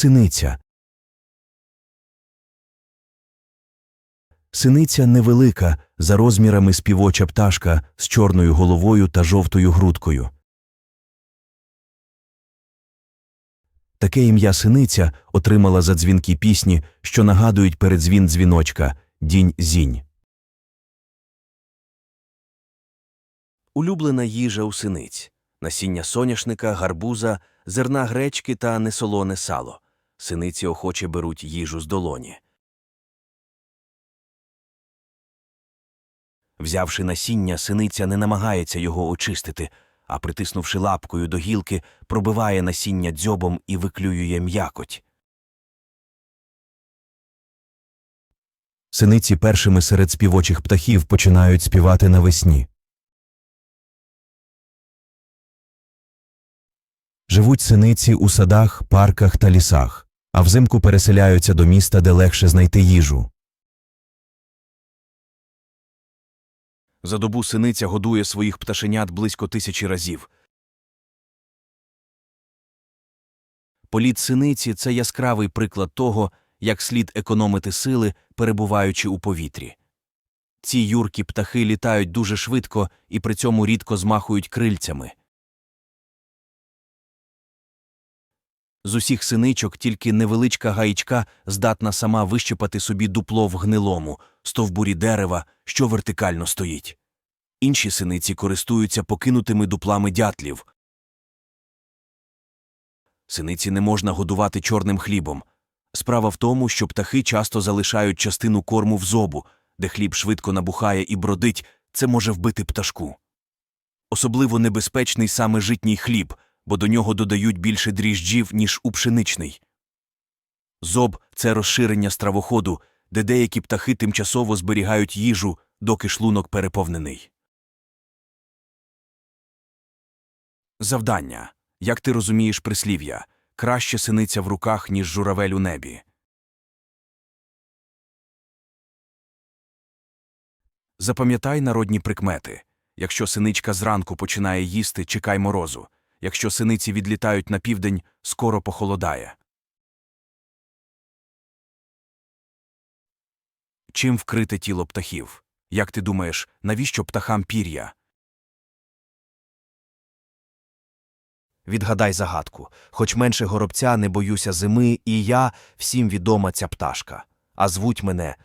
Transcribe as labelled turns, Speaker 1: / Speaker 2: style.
Speaker 1: Синиця. Синиця невелика, за розмірами співоча пташка з чорною головою та жовтою грудкою. Таке ім'я синиця отримала за дзвінки пісні, що нагадують передзвін дзвіночка дінь-зінь. Улюблена їжа у синиць насіння соняшника, гарбуза, зерна гречки та несолоне сало. Синиці охоче беруть їжу з долоні. Взявши насіння, синиця не намагається його очистити, а притиснувши лапкою до гілки, пробиває насіння дзьобом і виклюює м'якоть. Синиці першими серед співочих птахів починають співати навесні. Живуть синиці у садах, парках та лісах, а взимку переселяються до міста, де легше знайти їжу. За добу синиця годує своїх пташенят близько тисячі разів. Політ синиці це яскравий приклад того, як слід економити сили, перебуваючи у повітрі. Ці юркі птахи літають дуже швидко і при цьому рідко змахують крильцями. З усіх синичок тільки невеличка гаїчка здатна сама вищипати собі дупло в гнилому, стовбурі дерева, що вертикально стоїть. Інші синиці користуються покинутими дуплами дятлів. Синиці не можна годувати чорним хлібом. Справа в тому, що птахи часто залишають частину корму в зобу, де хліб швидко набухає і бродить, це може вбити пташку. Особливо небезпечний саме житній хліб, бо до нього додають більше дріжджів, ніж у пшеничний. Зоб це розширення стравоходу, де деякі птахи тимчасово зберігають їжу, доки шлунок переповнений. Завдання. Як ти розумієш прислів'я? Краще синиця в руках, ніж журавель у небі. Запам'ятай народні прикмети. Якщо синичка зранку починає їсти, чекай морозу. Якщо синиці відлітають на південь, скоро похолодає. Чим вкрите тіло птахів? Як ти думаєш, навіщо птахам пір'я? Відгадай загадку. Хоч менше горобця не боюся зими, і я всім відома ця пташка. А звуть мене